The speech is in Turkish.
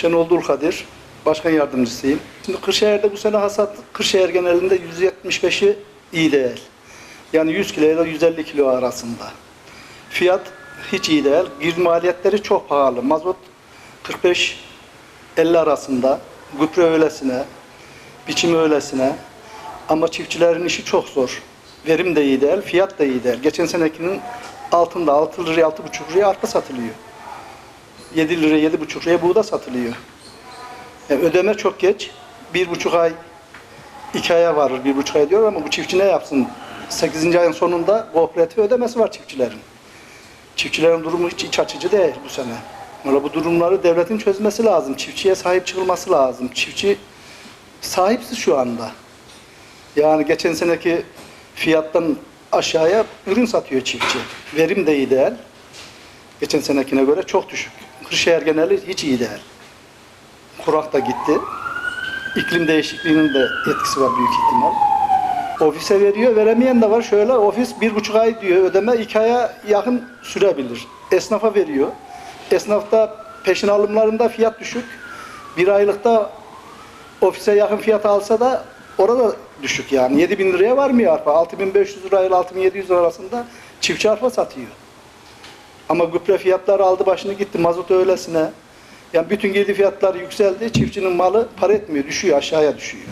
Şenol Dulkadir, başkan yardımcısıyım. Şimdi Kırşehir'de bu sene hasat, Kırşehir genelinde %75'i iyi değil. Yani 100 kilo ile 150 kilo arasında. Fiyat hiç iyi değil. Girdi maliyetleri çok pahalı. Mazot 45-50 arasında. Gübre öylesine, biçim öylesine. Ama çiftçilerin işi çok zor. Verim de iyi değil, fiyat da iyi değil. Geçen senekinin altında 6 liraya, 6,5 liraya arpa satılıyor. 7 liraya, 7,5 liraya buğda satılıyor. Yani ödeme çok geç. Bir buçuk ay, iki aya varır, bir buçuk ay diyor ama bu çiftçi ne yapsın? 8. ayın sonunda kooperatif ödemesi var çiftçilerin. Çiftçilerin durumu hiç iç açıcı değil bu sene. Valla bu durumları devletin çözmesi lazım. Çiftçiye sahip çıkılması lazım. Çiftçi sahipsiz şu anda. Yani geçen seneki fiyattan aşağıya ürün satıyor çiftçi. Verim de iyi değil. Geçen senekine göre çok düşük. Kırşehir geneli hiç iyi değil. Kurak da gitti. İklim değişikliğinin de etkisi var büyük ihtimal. Ofise veriyor, veremeyen de var. Şöyle ofis bir buçuk ay diyor, ödeme iki aya yakın sürebilir. Esnafa veriyor. Esnafta peşin alımlarında fiyat düşük. Bir aylıkta ofise yakın fiyat alsa da orada düşük yani. 7 bin liraya varmıyor arpa. 6500 lirayla 6700 lira arasında çiftçi arpa satıyor. Ama gübre fiyatları aldı başını gitti. Mazot öylesine. Yani bütün girdi fiyatları yükseldi. Çiftçinin malı para etmiyor. Düşüyor aşağıya düşüyor.